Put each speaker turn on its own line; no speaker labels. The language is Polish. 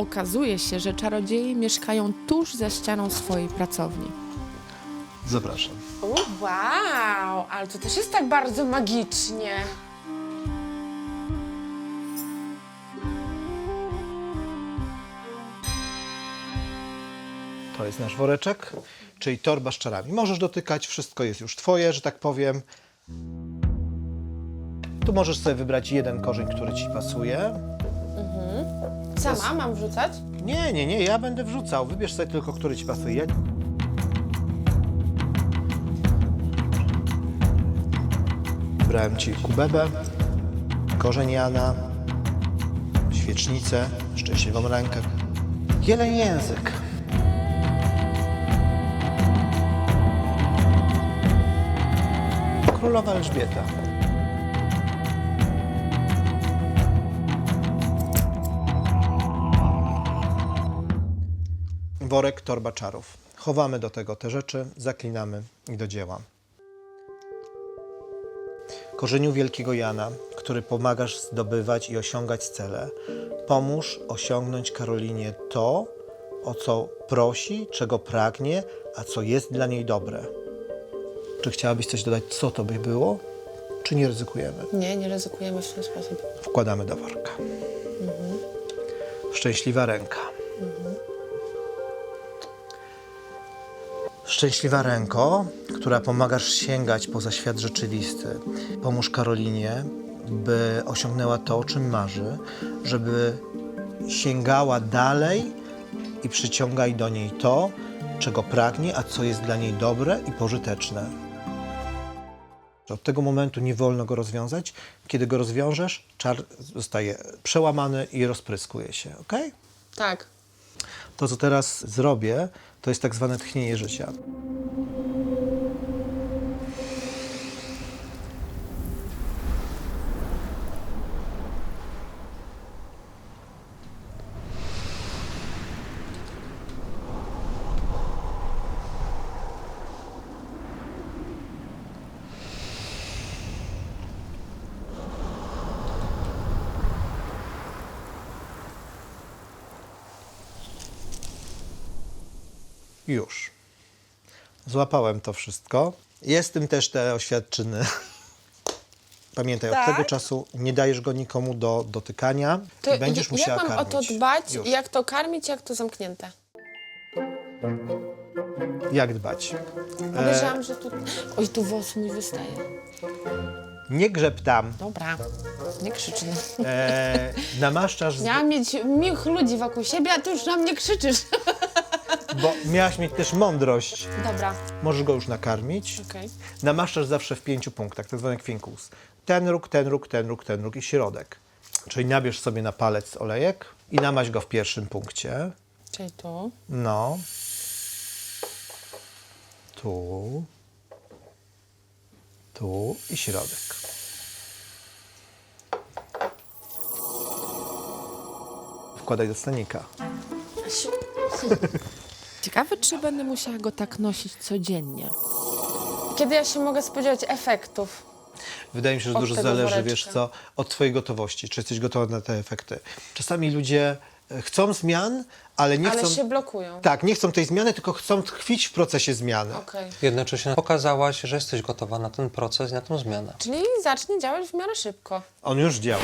Okazuje się, że czarodzieje mieszkają tuż za ścianą swojej pracowni.
Zapraszam.
O, wow, ale to też jest tak bardzo magicznie.
To jest nasz woreczek, czyli torba z czarami. Możesz dotykać, wszystko jest już twoje, że tak powiem. Tu możesz sobie wybrać jeden korzeń, który ci pasuje.
Sama mam wrzucać?
Nie, nie, nie, ja będę wrzucał. Wybierz sobie tylko, który ci pasuje. Ja... Wybrałem ci kubebę, korzeń Jana, świecznicę, szczęśliwą rękę, jeleń język. Królowa Elżbieta. Worek, torba czarów. Chowamy do tego te rzeczy, zaklinamy i do dzieła. Korzeniu Wielkiego Jana, który pomagasz zdobywać i osiągać cele, pomóż osiągnąć Karolinie to, o co prosi, czego pragnie, a co jest dla niej dobre. Czy chciałabyś coś dodać, co to by było? Czy nie ryzykujemy?
Nie, nie ryzykujemy w ten sposób.
Wkładamy do worka. Szczęśliwa ręka. Szczęśliwa ręko, która pomagasz sięgać poza świat rzeczywisty. Pomóż Karolinie, by osiągnęła to, o czym marzy, żeby sięgała dalej i przyciągaj do niej to, czego pragnie, a co jest dla niej dobre i pożyteczne. Od tego momentu nie wolno go rozwiązać. Kiedy go rozwiążesz, czar zostaje przełamany i rozpryskuje się. ok?
Tak.
To, co teraz zrobię, to jest tak zwane tchnienie życia. Już. Złapałem to wszystko. Jest tym też te oświadczyny. Pamiętaj, od
Tak?
tego czasu nie dajesz go nikomu do dotykania
To
i będziesz
jak
musiała
mam
karmić.
o to dbać?
Już.
Jak to karmić, jak to zamknięte?
Jak dbać?
Podejrzewam, że tu... Oj, tu włos mój wystaje.
Nie grzeb tam.
Dobra, nie krzycz. No.
E, namaszczasz, z,
Miałam mieć miłych ludzi wokół siebie, a ty już na mnie krzyczysz.
bo miałaś mieć też mądrość.
Dobra,
Możesz go już nakarmić.
okej.
Namaszczasz zawsze w pięciu punktach, tak zwany kwinkus. Ten róg, ten róg, ten róg, ten róg i środek. Czyli nabierz sobie na palec olejek i namaź go w pierwszym punkcie.
Czyli tu.
No. Tu. Tu i środek. Wkładaj do stanika.
Ciekawe, czy będę musiała go tak nosić codziennie.
Kiedy ja się mogę spodziewać efektów?
Wydaje mi się, że
Od
dużo
tego
zależy,
woreczka.
wiesz co, od twojej gotowości. Czy jesteś gotowa na te efekty. Czasami ludzie e, chcą zmian, ale nie
Ale
chcą...
się blokują.
Tak, nie chcą tej zmiany, tylko chcą tkwić w procesie zmiany.
Okej.
Jednocześnie pokazałaś, że jesteś gotowa na ten proces i na tę zmianę.
Czyli zacznie działać w miarę szybko.
On już działa.